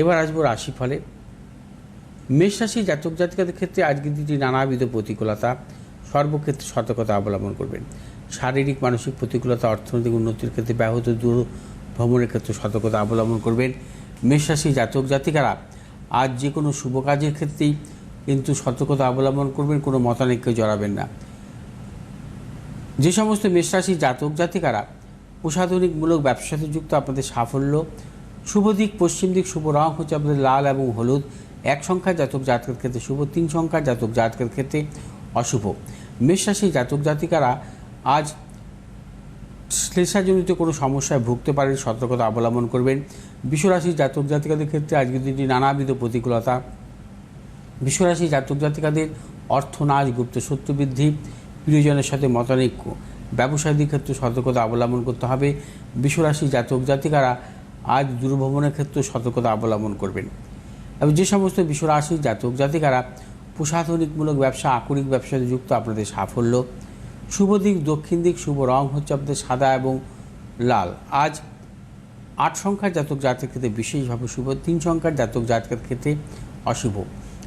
এবার আসব রাশিফলে। মেষ রাশি জাতক জাতিকাদের ক্ষেত্রে আজকের দিনটি নানাবিধ প্রতিকূলতা, সর্বক্ষেত্রে সতর্কতা অবলম্বন করবেন। শারীরিক, মানসিক প্রতিকূলতা, অর্থনৈতিক উন্নতির ক্ষেত্রে ব্যাহত দূর ভ্রমণের ক্ষেত্রে সতর্কতা অবলম্বন করবেন। মেষ রাশি জাতক জাতিকারা আজ যে কোনো শুভ কাজের ক্ষেত্রেই কিন্তু সতর্কতা অবলম্বন করবেন, কোনো মতানৈক্যে জড়াবেন না। যে সমস্ত মেষরাশি জাতক জাতিকারা প্রসাধনিকমূলক ব্যবসার সাথে যুক্ত, আপনাদের সাফল্য শুভ দিক, পশ্চিম দিক, শুভ রং হচ্ছে আপনাদের লাল এবং হলুদ। এক সংখ্যার জাতক জাতকের ক্ষেত্রে শুভ, তিন সংখ্যার জাতক জাতকের ক্ষেত্রে অশুভ। মেষরাশি জাতক জাতিকারা আজ শ্লেষাজনিত কোনো সমস্যায় ভুগতে পারেন, সতর্কতা অবলম্বন করবেন। বিশ্বরাশি জাতক জাতিকাদের ক্ষেত্রে আজকের দিনটি নানাবিধ প্রতিকূলতা। বিশ্বরাশি জাতক জাতিকাদের অর্থনাশ, গুপ্ত সত্য বৃদ্ধি, প্রিয়জনের সাথে মতানৈক্য ব্যবসায়িক ক্ষেত্রে সতর্কতা অবলম্বন করতে হবে। বিশ্বরাশি জাতক জাতিকারা আজ দূরভ্রমণের ক্ষেত্রে সতর্কতা অবলম্বন করবেন। এবং যে সমস্ত বিশ্বরাশি জাতক, জাতিকারা, প্রশাসনিকমূলক ব্যবসা, আকরিক ব্যবসাতে যুক্ত, আপনাদের সাফল্য। শুভ দিক, দক্ষিণ দিক, শুভ রং হচ্ছে আপনাদের সাদা এবং লাল। আজ আট সংখ্যার জাতক জাতকের ক্ষেত্রে বিশেষভাবে শুভ, তিন সংখ্যার জাতক জাতকের ক্ষেত্রে অশুভ।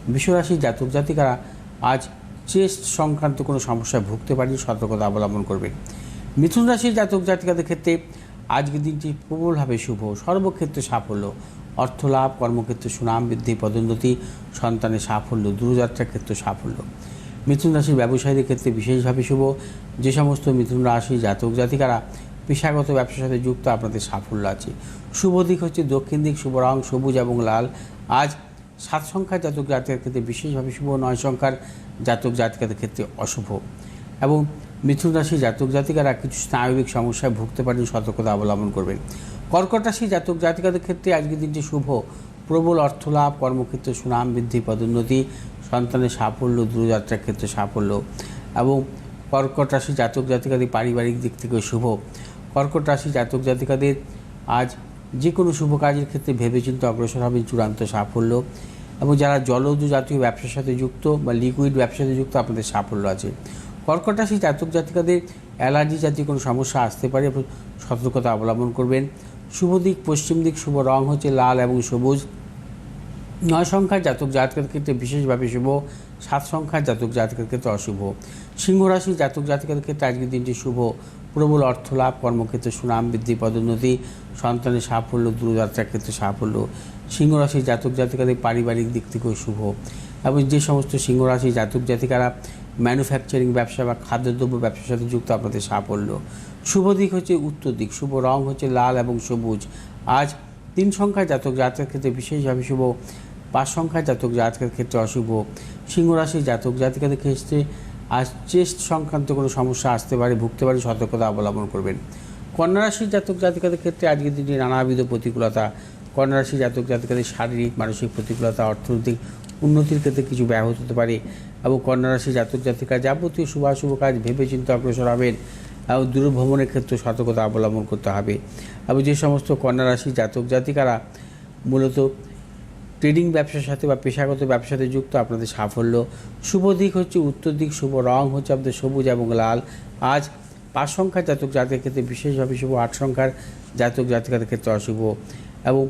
বিশ্বরাশির জাতক জাতিকারা আজ চেস্ট সংক্রান্ত কোনো সমস্যায় ভুগতে পারেন সতর্কতা অবলম্বন করবেন। মিথুন রাশির জাতক জাতিকাদের ক্ষেত্রে আজকের দিনটি প্রবলভাবে শুভ, সর্বক্ষেত্রে সাফল্য, অর্থলাভ, কর্মক্ষেত্রে সুনাম বৃদ্ধি, পদোন্নতি, সন্তানের সাফল্য, দূরযাত্রার ক্ষেত্রে সাফল্য। মিথুন রাশির ব্যবসায়ীদের ক্ষেত্রে বিশেষভাবে শুভ। যে সমস্ত মিথুন রাশি জাতক জাতিকারা পেশাগত ব্যবসার সাথে যুক্ত, আপনাদের সাফল্য আছে। শুভ দিক হচ্ছে দক্ষিণ দিক, শুভ রং সবুজ এবং লাল। আজ সাত সংখ্যার জাতক জাতকের ক্ষেত্রে বিশেষভাবে শুভ, নয় সংখ্যার জাতক জাতিকাদের ক্ষেত্রে অশুভ। এবং মিথুন রাশি জাতক জাতিকারা কিছু স্নায়বিক সমস্যায় ভুগতে পারেন, সতর্কতা অবলম্বন করবেন। কর্কট রাশি জাতক জাতিকাদের ক্ষেত্রে আজকের দিনটি শুভ। প্রবল অর্থলাভ, কর্মক্ষেত্রে সুনাম বৃদ্ধি, পদোন্নতি, সন্তানের সাফল্য, দূরযাত্রার ক্ষেত্রে সাফল্য এবং কর্কট রাশি জাতক জাতিকাদের পারিবারিক দিক থেকে শুভ। কর্কট রাশি জাতক জাতিকাদের আজ যে কোনো শুভ কাজের ক্ষেত্রে ভেবেচিন্তে অগ্রসর হবেন চূড়ান্ত সাফল্য এবং যারা জলজ জাতীয় ব্যবসার সাথে যুক্ত বা লিকুইড ব্যবসার সাথে যুক্ত, আপনাদের সাফল্য আছে। কর্কট রাশি জাতক জাতিকাদের অ্যালার্জি জাতীয় কোনো সমস্যা আসতে পারে সতর্কতা অবলম্বন করবেন। শুভ দিক, পশ্চিম দিক, শুভ রং হচ্ছে লাল এবং সবুজ। নয় সংখ্যার জাতক জাতকের ক্ষেত্রে বিশেষভাবে শুভ, সাত সংখ্যার জাতক জাতকের ক্ষেত্রে অশুভ। সিংহ রাশি জাতক জাতকের ক্ষেত্রে আজকের দিনটি শুভ। প্রবল অর্থলাভ, কর্মক্ষেত্রে সুনাম বৃদ্ধি, পদোন্নতি, সন্তানের সাফল্য, দূরযাত্রার ক্ষেত্রে সাফল্য। সিংহ রাশির জাতক জাতিকাদের পারিবারিক দিক থেকেও শুভ। এবং যে সমস্ত সিংহ রাশি জাতক জাতিকারা ম্যানুফ্যাকচারিং ব্যবসা বা খাদ্যদ্রব্য ব্যবসার সাথে যুক্ত আপনাদের সাফল্য। শুভ দিক হচ্ছে উত্তর দিক, শুভ রং হচ্ছে লাল এবং সবুজ। আজ তিন সংখ্যার জাতক জাতকের ক্ষেত্রে বিশেষভাবে শুভ, পাঁচ সংখ্যার জাতক জাতকের ক্ষেত্রে অশুভ। সিংহ রাশির জাতক জাতিকাদের ক্ষেত্রে আজ চেস্ট সংক্রান্ত কোনো সমস্যা আসতে পারে, ভুগতে পারে, সতর্কতা অবলম্বন করবেন। কন্যা রাশির জাতক জাতিকাদের ক্ষেত্রে আজকের দিনটি নানাবিধ প্রতিকূলতা। কন্যা রাশির জাতক জাতিকাদের শারীরিক, মানসিক প্রতিকূলতা, অর্থনৈতিক উন্নতির ক্ষেত্রে কিছু ব্যাহত হতে পারে। এবং কন্যা রাশির জাতক জাতিকা যাবতীয় শুভাশুভ কাজ ভেবে চিন্তে অগ্রসর হবেন। এবং দূরভ্রমণের ক্ষেত্রে সতর্কতা অবলম্বন করতে হবে। এবং যে সমস্ত কন্যা রাশির জাতক জাতিকারা মূলত ট্রেডিং ব্যবসার সাথে বা পেশাগত ব্যবসাতে যুক্ত, আপনাদের সাফল্য। শুভ দিক হচ্ছে উত্তর দিক, শুভ রং হচ্ছে আপনাদের সবুজ এবং লাল। আজ পাঁচ সংখ্যার জাতক জাতকের ক্ষেত্রে বিশেষভাবে শুভ, আট সংখ্যার জাতক জাতিকাদের ক্ষেত্রে অশুভ। এবং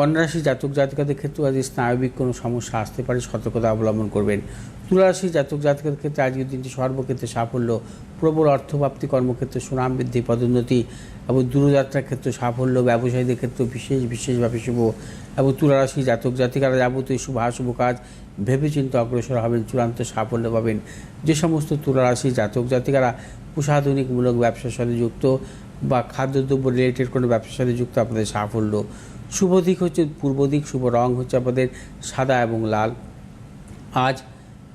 কন্যারাশি জাতক জাতিকাদের ক্ষেত্রেও আজ স্নায়বিক কোনো সমস্যা আসতে পারে, সতর্কতা অবলম্বন করবেন। তুলারাশি জাতক জাতকের ক্ষেত্রে আজকের দিনটি সর্বক্ষেত্রে সাফল্য, প্রবল অর্থপ্রাপ্তি কর্মক্ষেত্রে সুনাম বৃদ্ধি, পদোন্নতি এবং দূরযাত্রার ক্ষেত্রে সাফল্য, ব্যবসায়ীদের ক্ষেত্রে বিশেষ, বিশেষভাবে শুভ এবং তুলারাশি জাতক জাতিকারা যাবতীয় শুভ শুভ কাজ ভেবেচিন্তে অগ্রসর হবেন, চূড়ান্ত সাফল্য পাবেন। যে সমস্ত তুলারাশি জাতক জাতিকারা প্রসাধনিকমূলক ব্যবসার সাথে যুক্ত বা খাদ্যদ্রব্য রিলেটেড কোনো ব্যবসার সাথে যুক্ত, আপনাদের সাফল্য শুভ দিক হচ্ছে পূর্ব দিক, শুভ রং হচ্ছে আমাদের সাদা এবং লাল। আজ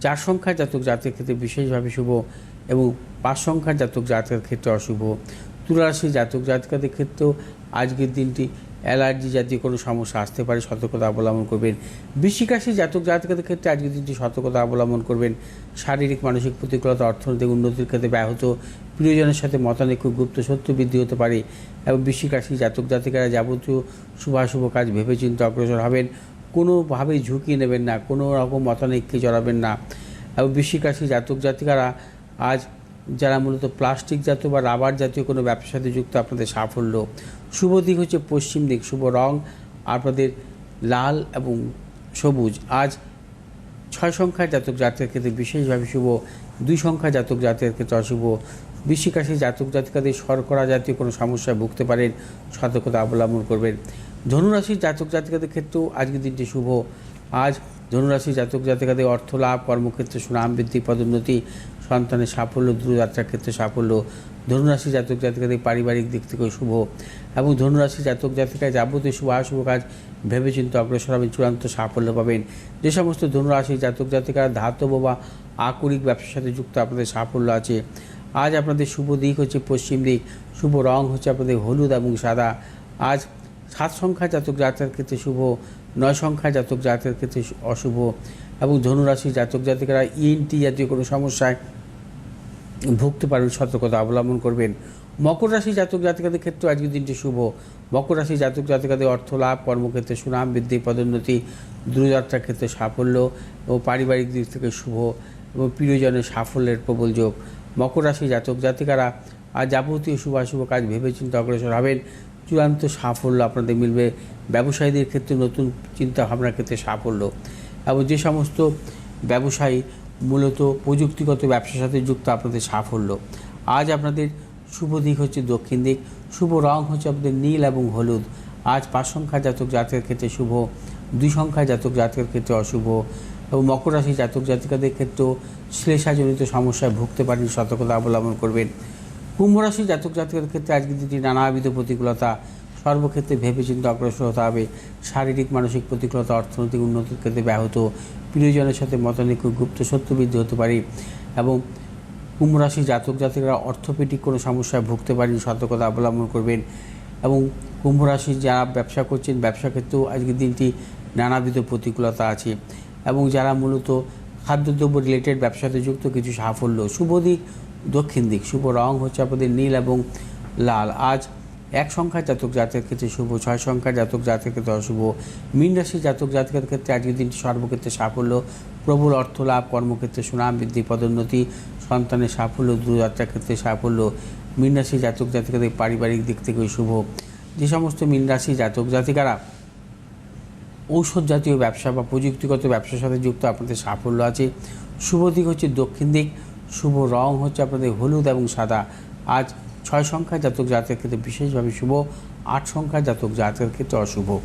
চার সংখ্যার জাতক জাতকের ক্ষেত্রে বিশেষভাবে শুভ এবং পাঁচ সংখ্যার জাতক জাতকের ক্ষেত্রে অশুভ। তুলারাশি জাতক জাতকাদের ক্ষেত্রেও আজকের দিনটি অ্যালার্জি জাতীয় কোনো সমস্যা আসতে পারে, সতর্কতা অবলম্বন করবেন। বৃশ্চিক রাশি জাতক জাতকাদের ক্ষেত্রে আজকের দিনটি সতর্কতা অবলম্বন করবেন। শারীরিক, মানসিক প্রতিকূলতা, অর্থনৈতিক উন্নতির ক্ষেত্রে ব্যাহত। প্রিয়জনের সাথে মতানৈক্য, গুপ্ত সত্য বৃদ্ধি হতে পারে এবং বৃশ্চিক রাশি জাতক জাতিকারা যাবতীয় শুভাশুভ কাজ ভেবেচিন্তে অগ্রসর হবেন। কোনোভাবেই ঝুঁকি নেবেন না, কোনো রকম মতানৈক্যে জড়াবেন না। এবং বৃশ্চিক রাশি জাতক জাতিকারা আজ যারা মূলত প্লাস্টিক জাতীয় বা রাবার জাতীয় কোনো ব্যবসার সাথে যুক্ত, আপনাদের সাফল্য। শুভ দিক হচ্ছে পশ্চিম দিক, শুভ রং, আপনাদের লাল এবং সবুজ। আজ ছয় সংখ্যার জাতক জাতকের ক্ষেত্রে বিশেষভাবে শুভ, দুই সংখ্যা জাতক জাতকের ক্ষেত্রে অশুভ। বৃশ্চিক রাশির জাতক জাতিকাদের শর্করা জাতীয় কোনো সমস্যায় ভুগতে পারেন, সতর্কতা অবলম্বন করবেন। ধনুরাশির জাতক জাতিকাদের ক্ষেত্রেও আজকের দিনটি শুভ। আজ ধনুরাশির জাতক জাতিকাদের অর্থ লাভ, কর্মক্ষেত্রে সুনাম বৃদ্ধি, পদোন্নতি, সন্তানের সাফল্য, দূরযাত্রার ক্ষেত্রে সাফল্য। ধনুরাশি জাতক জাতিকাদের পারিবারিক দিক থেকেও শুভ। এবং ধনুরাশি জাতক জাতিকায় যাবতীয় শুভ, অশুভ কাজ ভেবেচিন্তে অগ্রসর হবেন, চূড়ান্ত সাফল্য পাবেন। যে সমস্ত ধনুরাশি জাতক জাতিকারা ধাতব বা আকরিক ব্যবসার সাথে যুক্ত, আপনাদের সাফল্য আছে। আজ আপনাদের শুভ দিক হচ্ছে পশ্চিম দিক, শুভ রং হচ্ছে আপনাদের হলুদ এবং সাদা। আজ সাত সংখ্যা জাতক জাতকের ক্ষেত্রে শুভ নয় সংখ্যা জাতক জাতকের ক্ষেত্রে অশুভ এবং ধনুরাশি জাতক জাতিকারা ইএনটি জাতীয় কোনো সমস্যায় ভুগতে পারবেন, সতর্কতা অবলম্বন করবেন। মকর রাশি জাতক জাতিকাদের ক্ষেত্রে আজকের দিনটি শুভ। মকর রাশি জাতক জাতিকাদের অর্থ লাভ, কর্মক্ষেত্রে সুনাম বৃদ্ধি, পদোন্নতি, দূরযাত্রার ক্ষেত্রে সাফল্য ও পারিবারিক দিক থেকে শুভ এবং প্রিয়জনের সাফল্যের প্রবল যোগ। মকর রাশি জাতক জাতিকারা আর যাবতীয় শুভাশুভ কাজ ভেবেচিন্তে অগ্রসর হবেন। চূড়ান্ত সাফল্য আপনাদের মিলবে। ব্যবসায়ীদের ক্ষেত্রে নতুন চিন্তা ভাবনার ক্ষেত্রে সাফল্য। এবং যে সমস্ত ব্যবসায়ী মূলত প্রযুক্তিগত ব্যবসার সাথে যুক্ত আপনাদের সাফল্য। আজ আপনাদের শুভ দিক হচ্ছে দক্ষিণ দিক। শুভ রং হচ্ছে আপনাদের নীল এবং হলুদ। আজ পাঁচ সংখ্যা জাতক জাতকের ক্ষেত্রে শুভ, দুই সংখ্যা জাতক জাতকের ক্ষেত্রে অশুভ এবং মকর রাশি জাতক জাতিকাদের ক্ষেত্রেও শ্লেষাজনিত সমস্যায় ভুগতে পারেন, সতর্কতা অবলম্বন করবেন। কুম্ভ রাশি জাতক জাতকের ক্ষেত্রে আজকের দিনটি নানাবিধ প্রতিকূলতা, সর্বক্ষেত্রে ভেবেচিন্তে অগ্রসর হতে হবে। শারীরিক, মানসিক প্রতিকূলতা, অর্থনৈতিক উন্নতির ক্ষেত্রে ব্যাহত। প্রিয়জনের সাথে মতানৈক্য, গুপ্ত সত্য বৃদ্ধি হতে পারে এবং কুম্ভ রাশি জাতক জাতিকরা অর্থোপেডিক কোনো সমস্যায় ভুগতে পারেন, সতর্কতা অবলম্বন করবেন এবং কুম্ভ রাশি যারা ব্যবসা করছেন, ব্যবসা ক্ষেত্রেও আজকের দিনটি নানাবিধ প্রতিকূলতা আছে এবং যারা মূলত খাদ্যদ্রব্য রিলেটেড ব্যবসাতে যুক্ত, কিছু সাফল্য। শুভ দিক দক্ষিণ দিক, শুভ রং হচ্ছে আপনাদের নীল এবং লাল। আজ এক সংখ্যার জাতক জাতকের ক্ষেত্রে শুভ, ছয় সংখ্যার জাতক জাতকের ক্ষেত্রে অশুভ। মীন রাশি জাতক জাতকের ক্ষেত্রে আজকের দিনটি সর্বক্ষেত্রে সাফল্য, প্রবল অর্থ লাভ, কর্মক্ষেত্রে সুনাম বৃদ্ধি, পদোন্নতি, সন্তানের সাফল্য, দূরযাত্রার ক্ষেত্রে সাফল্য। মীন রাশি জাতক জাতিকাদের পারিবারিক দিক থেকে শুভ। যে সমস্ত মীন রাশি জাতক জাতিকারা ঔষধ জাতীয় ব্যবসা বা প্রযুক্তিগত ব্যবসার সাথে যুক্ত, আপনাদের সাফল্য আছে। শুভ দিক হচ্ছে দক্ষিণ দিক। শুভ রং হচ্ছে আপনাদের হলুদ এবং সাদা। আজ ছয় সংখ্যা জাতক জাতকের ক্ষেত্রে বিশেষভাবে শুভ, আট সংখ্যা জাতক জাতকের ক্ষেত্রে অশুভ।